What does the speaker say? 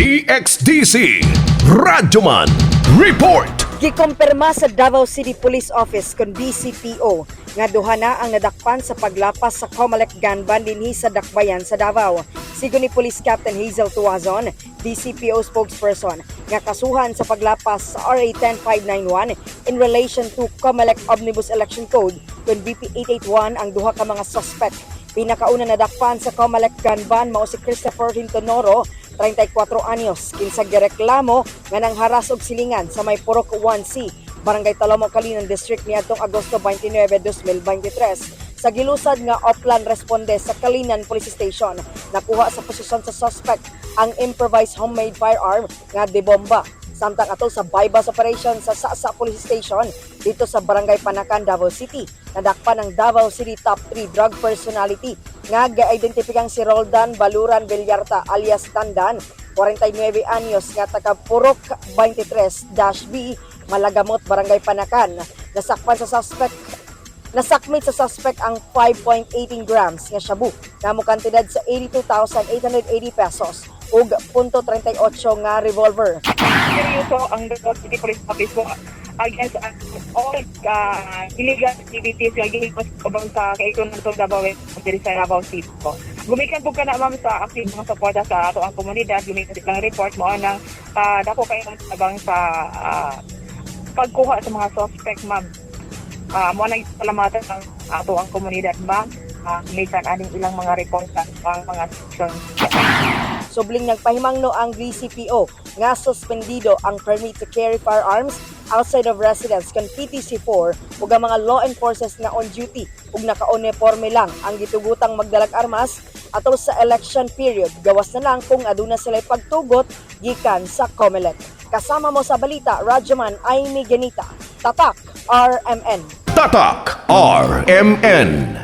DXDC Radyoman Report Gikumpirma sa Davao City Police Office kon DCPO nga duha na ang nadakpan sa paglapas sa Comelec gun ban dinhi sa Dakbayan sa Davao. Sigon ni Police Captain Hazel Tuazon, DCPO spokesperson, nga kasuhan sa paglapas sa RA 10591 in relation to Comelec Omnibus Election Code kun BP 881 ang duha ka mga suspect. Pinakauna nadakpan sa Comelec gun ban mao si Christopher Hintonoro 34 anyos kinsag gireklamo nga nang haras og silingan sa may Purok 1C Barangay Talomo Kalinan District niadtong Agosto 29, 2023 sa gilusad nga Oplan responde sa Kalinan Police Station nakuha sa posisyon sa suspect ang improvised homemade firearm nga debomba samtang ato sa bypass operation sa Sasa Police Station dito sa Barangay Panakan, Davao City. Nadakpan ng Davao City Top 3 Drug Personality nga ga-identifikang si Roldan Baluran Villarta alias Tandan, 49 anyos nga taga Purok 23-B, Malagamot, Barangay Panakan. Nasakpan sa suspect Nasakmit sa suspect ang 5.18 grams nga shabu nga mo kantidad sa 82,880 pesos ug .38 nga revolver. seryoso ang Davao City Police Office against uh, all uh, illegal activities nga gihipos ubang sa kaikunan ng Davao West diri sa Davao City po. Gumikan po ka na ma'am sa active mga suporta sa ato ang komunidad, gumikan din ng report mo nang uh, dako kayo ng tabang sa uh, pagkuha sa mga suspect ma'am. Uh, mo nang salamatan ng ato ang komunidad ma'am. Uh, minsan aning ilang mga report sa ang mga section Subling nagpahimangno ang DCPO nga suspendido ang permit to carry firearms outside of residence kan PTC4 ug ang mga law enforcers nga on duty ug naka-uniforme lang ang gitugutang magdalag armas atol sa election period gawas na lang kung aduna sila pagtugot gikan sa COMELEC. Kasama mo sa balita, Rajaman Aimee Genita, Tatak, RMN. Tatak RMN